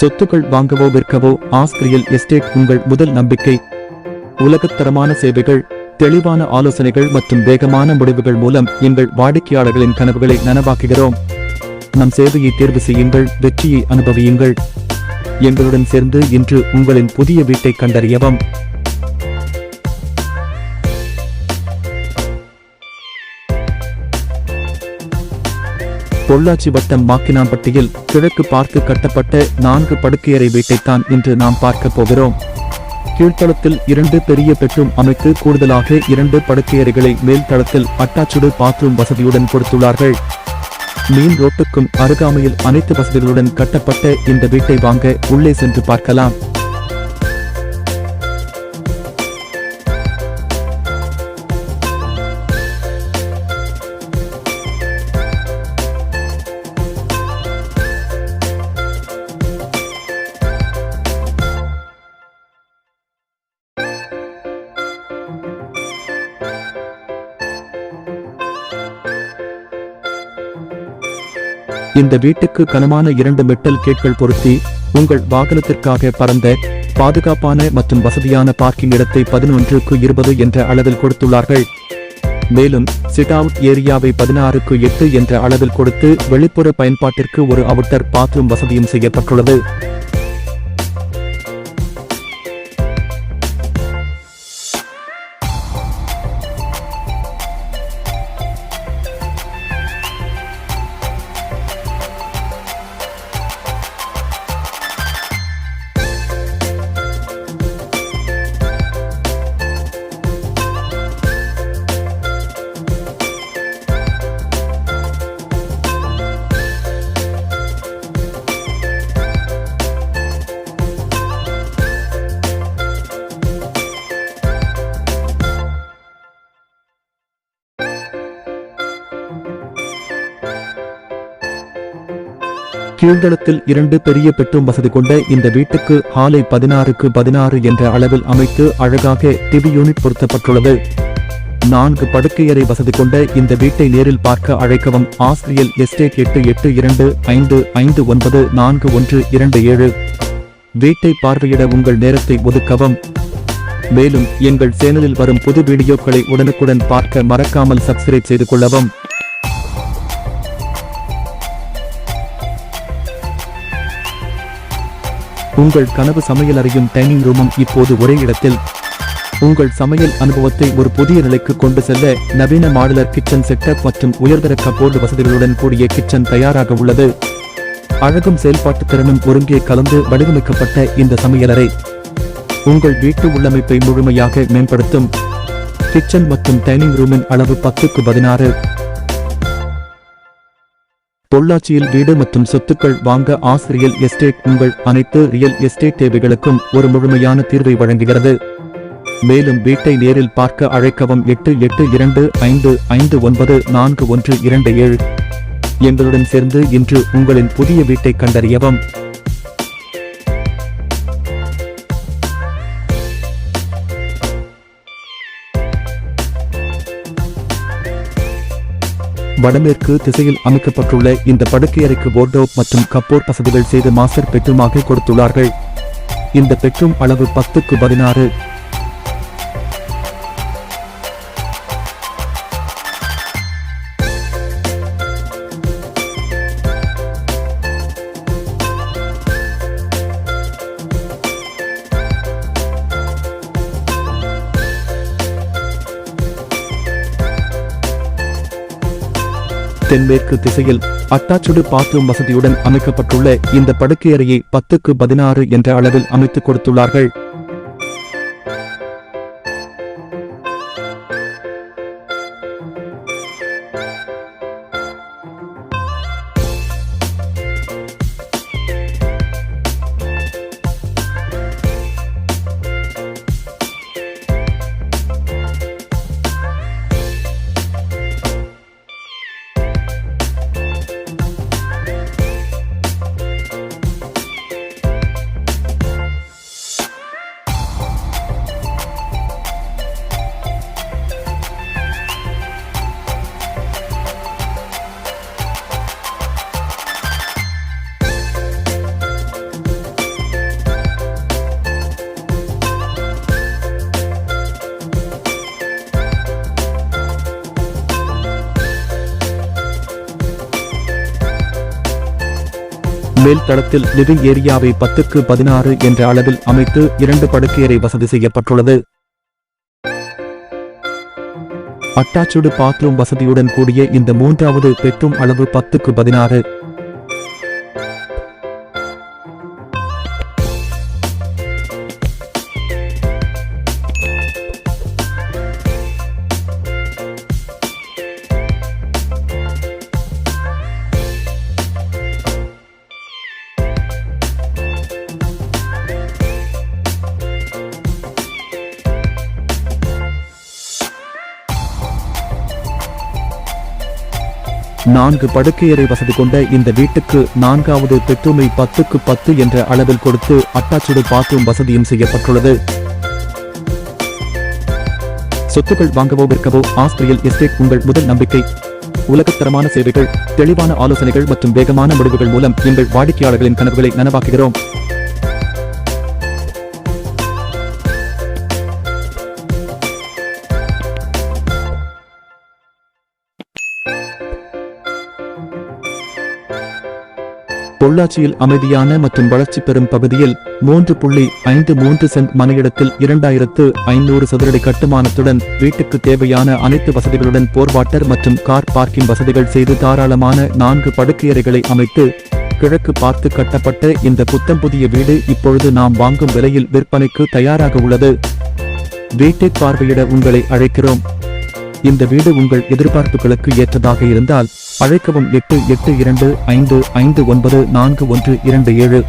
சொத்துக்கள் வாங்கவோ விற்கவோ ஆஸ்திரியல் எஸ்டேட் உங்கள் முதல் நம்பிக்கை. உலகத்தரமான சேவைகள் தெளிவான ஆலோசனைகள் மற்றும் வேகமான முடிவுகள் மூலம் எங்கள் வாடிக்கையாளர்களின் கனவுகளை நனவாக்குகிறோம். நம் சேவையை தேர்வு செய்யுங்கள் வெற்றியை அனுபவியுங்கள். எங்களுடன் சேர்ந்து இன்று உங்களின் புதிய வீட்டை கண்டறியவும். பொள்ளாச்சி வட்டம் மாக்கினாம்பட்டியில் கிழக்கு பார்த்து கட்டப்பட்ட நான்கு படுக்கையறை வீட்டைத்தான் இன்று நாம் பார்க்கப் போகிறோம். கீழ்த்தளத்தில் இரண்டு பெரிய பெட்ரூம் அமைத்து கூடுதலாக இரண்டு படுக்கையறைகளை மேல் தளத்தில் அட்டாச்சுடு பாத்ரூம் வசதியுடன் கொடுத்துள்ளார்கள். மீன் ரோட்டுக்கும் அருகாமையில் அனைத்து வசதிகளுடன் கட்டப்பட்ட இந்த வீட்டை வாங்க உள்ளே சென்று பார்க்கலாம். இந்த வீட்டுக்கு கனமான இரண்டு மெட்டல் கேட்கள் பொருத்தி உங்கள் வாகனத்திற்காக பரந்த பாதுகாப்பான மற்றும் வசதியான பார்க்கிங் இடத்தை பதினொன்றுக்கு இருபது என்ற அளவில் கொடுத்துள்ளார்கள். மேலும் சிட் அவுட் ஏரியாவை பதினாறுக்கு எட்டு என்ற அளவில் கொடுத்து வெளிப்புற பயன்பாட்டிற்கு ஒரு அவுட்டர் பாத்ரூம் வசதியும் செய்யப்பட்டுள்ளது. கீழ்தளத்தில் இரண்டு பெரிய பெட்ரூம் வசதி கொண்ட இந்த வீட்டுக்கு ஹாலை பதினாறுக்கு பதினாறு என்ற அளவில் அமைத்து அழகாக டிவி யூனிட் பொருத்தப்பட்டுள்ளது. நான்கு படுக்கையறை வசதி கொண்ட இந்த வீட்டை நேரில் பார்க்க அழைக்கவும். ஆஸ்திரியல் எஸ்டேட் எட்டு எட்டு இரண்டு ஐந்து ஐந்து ஒன்பது நான்கு ஒன்று இரண்டு ஏழு. வீட்டை பார்வையிட உங்கள் நேரத்தை ஒதுக்கவும். மேலும் எங்கள் சேனலில் வரும் புது வீடியோக்களை உடனுக்குடன் பார்க்க மறக்காமல் சப்ஸ்கிரைப் செய்து கொள்ளவும். உங்கள் கனவு சமையல் அறையும் டைனிங் ரூமும் இப்போது ஒரே இடத்தில். உங்கள் சமையல் அனுபவத்தை ஒரு புதிய நிலைக்கு கொண்டு செல்ல நவீன மாடுலர் கிச்சன் செட்டப் மற்றும் உயர்தர கபோர்டு வசதிகளுடன் கூடிய கிச்சன் தயாராக உள்ளது. அழகும் செயல்பாட்டு திறனும் ஒருங்கே கலந்து வடிவமைக்கப்பட்ட இந்த சமையலறை உங்கள் வீட்டு உள்ளமைப்பை முழுமையாக மேம்படுத்தும். கிச்சன் மற்றும் டைனிங் ரூமின் அளவு பத்துக்கு பதினாறு. பொள்ளாச்சியில் வீடு மற்றும் சொத்துக்கள் வாங்க ஆசிரியல் எஸ்டேட் உங்கள் அனைத்து ரியல் எஸ்டேட் தேவைகளுக்கும் ஒரு முழுமையான தீர்வை வழங்குகிறது. மேலும் வீட்டை நேரில் பார்க்க அழைக்கவும் எட்டு எட்டு இரண்டு ஐந்து ஐந்து ஒன்பது நான்கு ஒன்று இரண்டு ஏழு. எங்களுடன் சேர்ந்து இன்று உங்களின் புதிய வீட்டை கண்டறியவும். வடமேற்கு திசையில் அமைக்கப்பட்டுள்ள இந்த படுக்கையறைக்கு போர்டோ மற்றும் கப்போர் வசதிகள் செய்து மாஸ்டர் பெட்ரூமாக கொடுத்துள்ளார்கள். இந்த பெட்ரூம் அளவு பத்துக்கு பதினாறு தென்மேற்கு திசையில் அட்டாச்சுடு பாத்ரூம் வசதியுடன் அமைக்கப்பட்டுள்ள இந்த படுக்கையறையை பத்துக்கு பதினாறு என்ற அளவில் அமைத்துக் கொடுத்துள்ளார்கள். மேல் தளத்தில் லிவிங் ஏரியாவை பத்துக்கு பதினாறு என்ற அளவில் அமைத்து இரண்டு படுக்கையறை வசதி செய்யப்பட்டுள்ளது. அட்டாச்சுடு பாத்ரூம் வசதியுடன் கூடிய இந்த மூன்றாவது பெட்ரூம் அளவு பத்துக்கு பதினாறு. நான்கு படுக்கையறை வசதி கொண்ட இந்த வீட்டுக்கு நான்காவது பெட்ரூமை பத்துக்கு பத்து என்ற அளவில் கொடுத்து அட்டாச்சுடு பாத்ரூம் வசதியும் செய்யப்பட்டுள்ளது. சொத்துக்கள் வாங்கவோ விற்கவோ ஆஸ்திரியல் எஸ்டேட் உங்கள் முதல் நம்பிக்கை. உலகத்தரமான சேவைகள் தெளிவான ஆலோசனைகள் மற்றும் வேகமான முடிவுகள் மூலம் எங்கள் வாடிக்கையாளர்களின் கனவுகளை நனவாக்குகிறோம். பொள்ளாச்சியில் அமைதியான மற்றும் வளர்ச்சி பெறும் பகுதியில் மூன்று புள்ளி ஐந்து மூன்று சென்ட் மனையிடத்தில் இரண்டாயிரத்து ஐநூறு சதுரடி கட்டுமானத்துடன் வீட்டுக்கு தேவையான அனைத்து வசதிகளுடன் போர்வாட்டர் மற்றும் கார் பார்க்கிங் வசதிகள் செய்து தாராளமான நான்கு படுக்கையறைகளை அமைத்து கிழக்கு பார்த்து கட்டப்பட்ட இந்த புத்தம் புதிய வீடு இப்பொழுது நாம் வாங்கும் விலையில் விற்பனைக்கு தயாராக உள்ளது. வீட்டை பார்வையிட உங்களை அழைக்கிறோம். இந்த வீடு உங்கள் எதிர்பார்ப்புகளுக்கு ஏற்றதாக இருந்தால் அழைக்கவும் எட்டு எட்டு இரண்டு ஐந்து ஐந்து ஒன்பது நான்கு ஒன்று இரண்டு ஏழு.